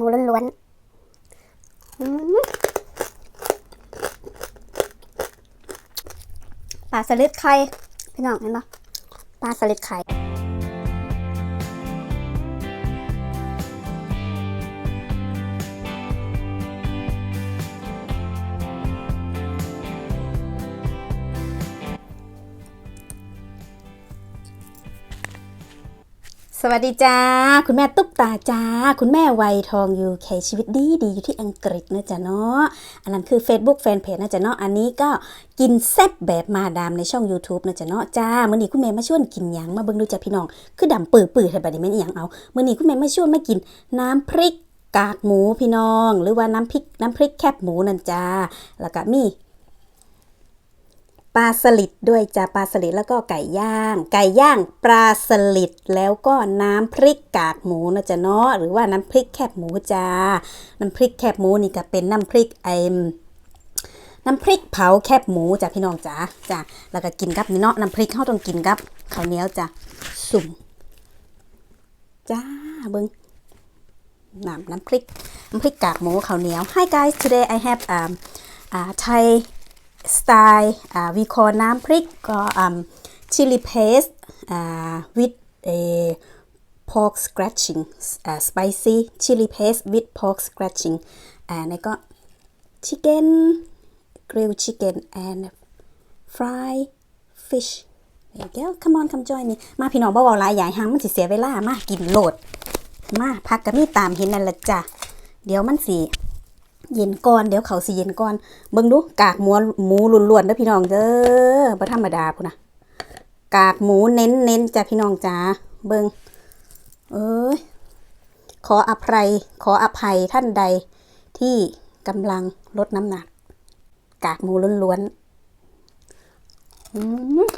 มูล้วนๆปลาสลิดไข่พี่น้องเห็นปะปลาสลิดไข่ สวัสดีจ้า คุณแม่ตุ๊กตาจ้า คุณแม่วัยทองอยู่แคชีวิตดีดีอยู่ที่อังกฤษนะจ๊ะเนาะอันนั้นคือ Facebook Fanpage นะจ๊ะเนาะอันนี้ก็กินแซ่บแบบมาดามในช่อง YouTube นะจ๊ะเนาะจ้าเมื้อนี้คุณแม่มาชวนกินหยังมาเบิ่งดูจ้ะพี่น้อง คือดำปื้อๆให้บัดนี้แม่นอีหยังเอาเมื้อนี้คุณแม่มาชวนมากินน้ำพริกกากหมูพี่น้อง หรือว่าน้ำพริกน้ำพริกแคบหมูนั่นจ้าแล้วก็มี ปลาสลิดด้วยจ้าปลาสลิดแล้วก็ไก่ย่าง ไก่ย่างปลาสลิดแล้วก็น้ำพริกกากหมูนะจ๊ะเนาะหรือว่าน้ำพริกแคบหมูจ้าน้ำพริกแคบหมูนี่ก็เป็นน้ำพริกไอมน้ำพริกเผาแคบหมูจ้ะพี่น้องจ้าจ้าแล้วก็กินกับนี่เนาะน้ำพริกเขาต้องกินกับข้าวเหนียวจ้ะสุ่มจ้าเบิ้งน้ำน้ำพริกน้ำพริกกากหมูข้าวเหนียว Hi guys today I have um uh, Thai style uh, we call น้ำพริกก็ um, chili paste uh, with a pork scratching uh, spicy chili paste with pork scratching อ่าแล้วก็ chicken grilled chicken and fry fish there you go come on come join me มาพี่น้องบ่าวหลายใหญ่หังมันสิเสียเวลามากินโหลด มาพักกับมีตามเห็นนั่นละจ้ะเดี๋ยวมันสิ เย็นก่อนเดี๋ยวเขาสิเย็นก่อนเบิ่งดูกากหมูหมูล้วนๆเด้อพี่น้องเด้อบ่ธรรมดาพุ่นนะกากหมูเน้นเน้นๆจ้ะพี่น้องจ้าเบิ่งเอ้ยขออภัยขออภัยท่านใดที่กำลังลดน้ำหนัก กากหมูล้วนๆอืม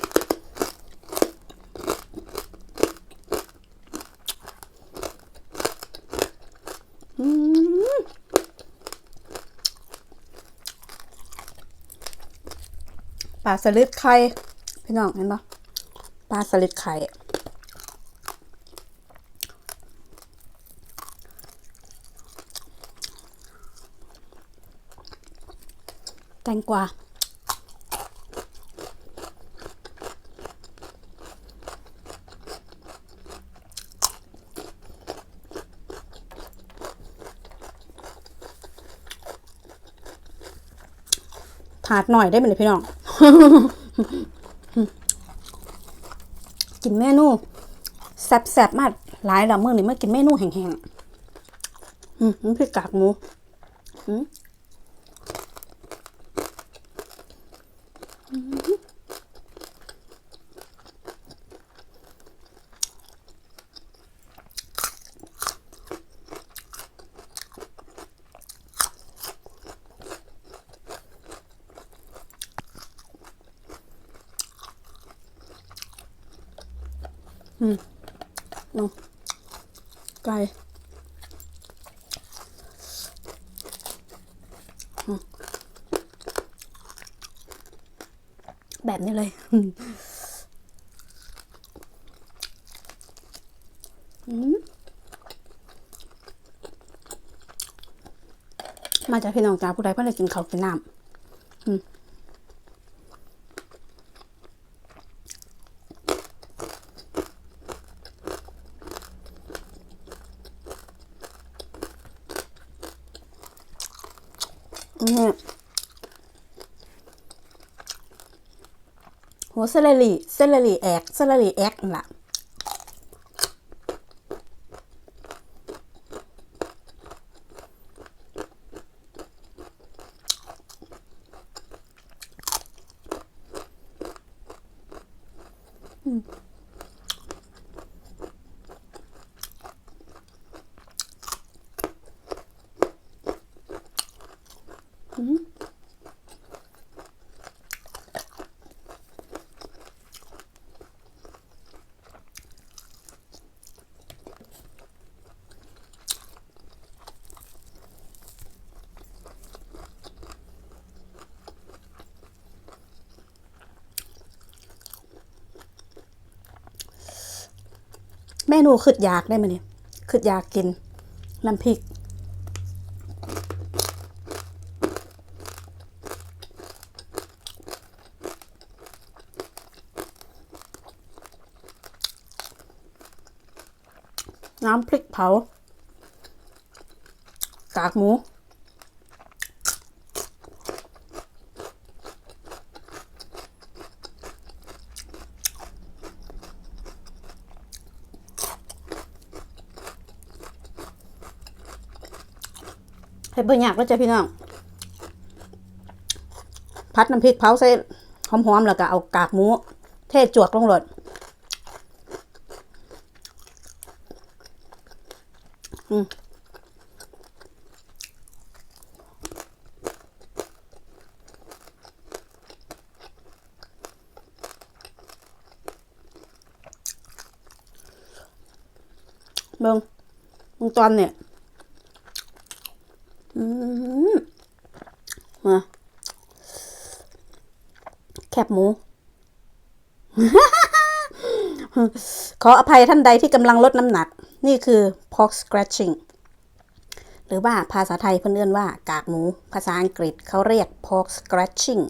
อืม ปลาสลิดไข่พี่น้องเห็นปะปลาสลิดไข่แตงกวาถาดหน่อยได้ไหมพี่น้อง กินเมนูแซ่บๆมากหลายละมื้อนี่มากินเมนูแห้งๆอืมมันกากหมูอืม น้องไก่แบบนี้เลยอืมมาจากพี่น้องจ้าผู้ใดเพื่อนเลยกินเขากินน้ำอืมนี่ หัวเซลลรีเซลลรีแอกเซลลรีแอกล่ะ เมนูขึดนยากได้ไหมเนี่ยขึดนยากกิน น้ำพริก น้ำพริกเผากากหมู ให้เบิ่งยากแล้วจ้ะพี่น้องพัดน้ำพริกเผาใส่หอมๆแล้วก็เอากากหมู เทศจวกลงรถอืมเบิ่งเบิ่งตอนเนี่ย อืมมาแคบ หมู ขออภัยท่านใดที่กำลังลดน้ำหนัก นี่คือ pork scratching หรือว่าภาษาไทยเพื่อนเรียนว่า กากหมู ภาษาอังกฤษเขาเรียก pork scratching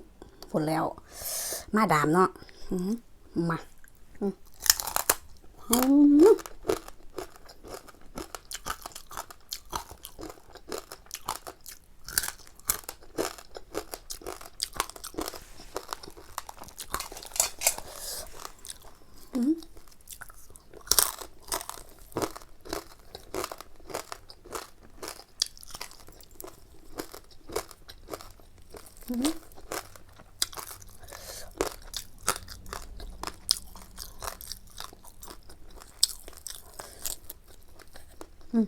พูดแล้ว มาดามเนาะมา มอืม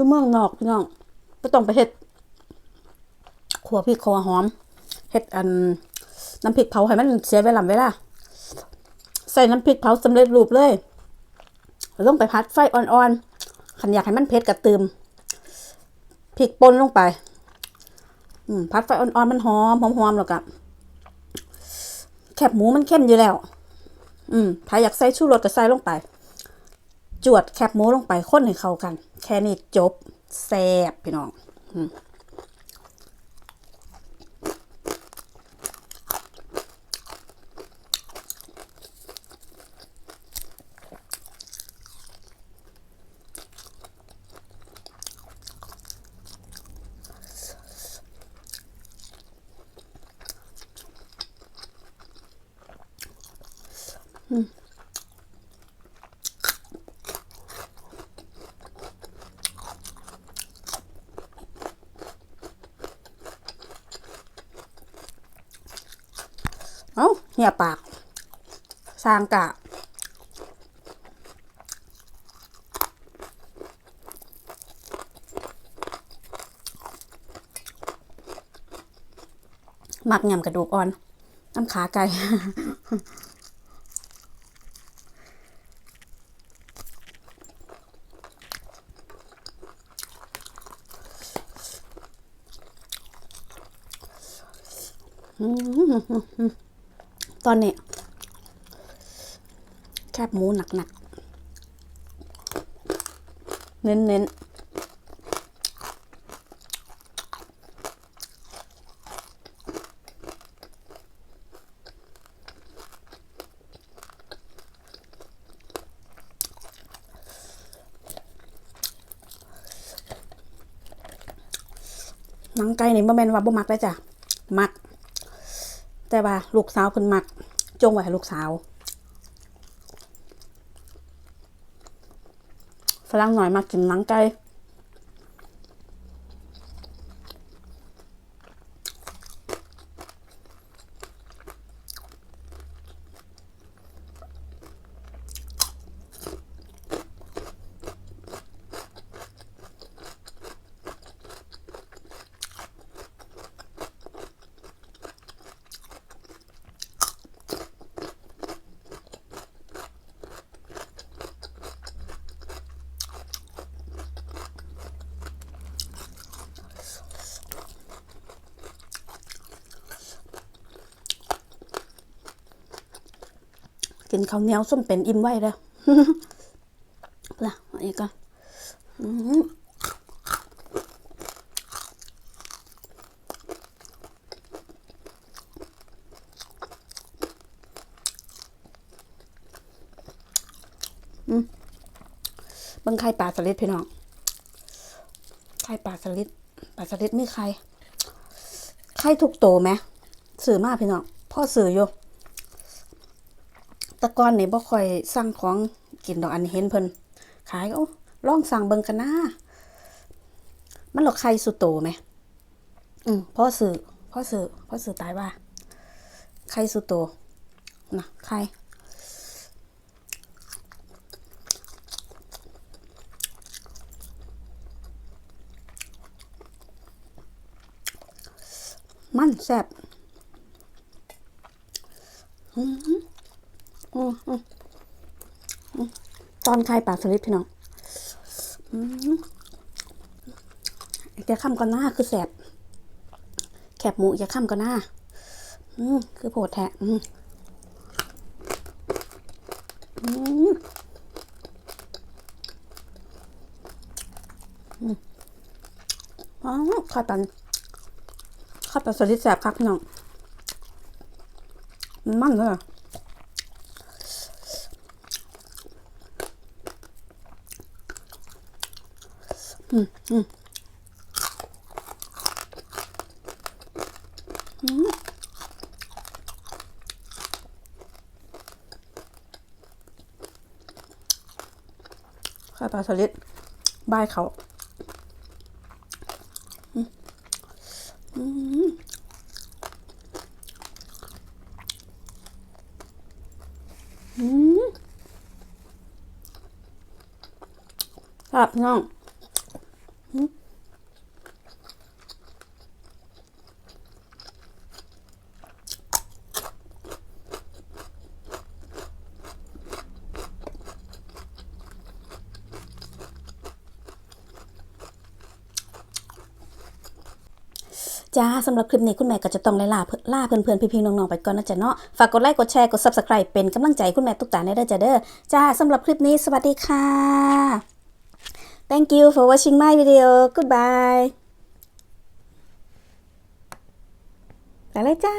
อยู่เมืองนอกพี่น้องก็ต้องไปเฮ็ดขัวพริกขัวหอมเฮ็ดอันน้ำพริกเผาให้มันเสียเวลาเวลาใส่น้ำพริกเผาสำเร็จรูปเลยลงไปพัดไฟอ่อนๆขันอยากให้มันเผ็ดกระตืมพริกป่นลงไปพัดไฟอ่อนๆมันหอมหอมๆแล้วก็แคบหมูมันเข้มอยู่แล้ว อืมถ้าอยากใส่ชูรสก็ใส่ลงไป จวดแคบหมูลงไปค้นให้เข้ากัน แค่นี้จบแซ่บพี่น้อง เอ้าเหี่ยปากสร้างกะหมักยำกระดูกอ่อนน้ำขาไก่ ตอนนี้ แคบหมูหนักๆ เน้นๆหนังไก่นี่บ่แม่นว่าบ่มักได้จ้ะ มัก แต่ว่าลูกสาวเพิ่นมัก จงไว้ให้ลูกสาวฝรั่งหน่อยมากินหนังไก่ กินข้าวเหนียวส้มเป็นอิ่มไว้เด้อล่ะอันนี้ก่อนบิ่งไข่ปลาสลิดพี่น้อง ไข่ปลาสลิด ปลาสลิดไมีไข่ ไข่ทุกโตไหมสื่อมากพี่น้อง พ่อสื่ออยู่ ตะกอนนี่บ่ค่อยสั่งของกินดอกอันเห็นเพิ่นขายก็ลองสั่งเบิ่งกันนะมันหรอกไข่สุดโตไหมอืมพ่อสื่อพ่อสื่อพ่อสื่อตายว่าไข่สุดโตนะไข่มันแซ่บอืม ตอนไข่ปลาสลิดพี่น้องอืมแกข้ามก่อนหน้าคือแสบแคบหมูอย่าข้ามก่อนหน้าอืมคือโผดแทะอืมอ๋อข้าวตันข้าวตันสลิดแสบครับพี่น้องมันมันเลย อืมอืมอืมข้าปลาสลิดบายเขาอืมอืมอืมครับพี่น้อง จ้าสำหรับคลิปนี้คุณแม่ก็จะต้องไล่ล่าเพื่อล่าเพื่อนๆพี่ๆน้องๆไปก่อนนะจ๊ะเนาะฝากกดไลค์กดแชร์กด Subscribe เป็นกำลังใจคุณแม่ตุ๊กตาในเด้อจ้ะเด้อจ้าสำหรับคลิปนี้สวัสดีค่ะ thank you for watching my video goodbye ไปเลยจ้า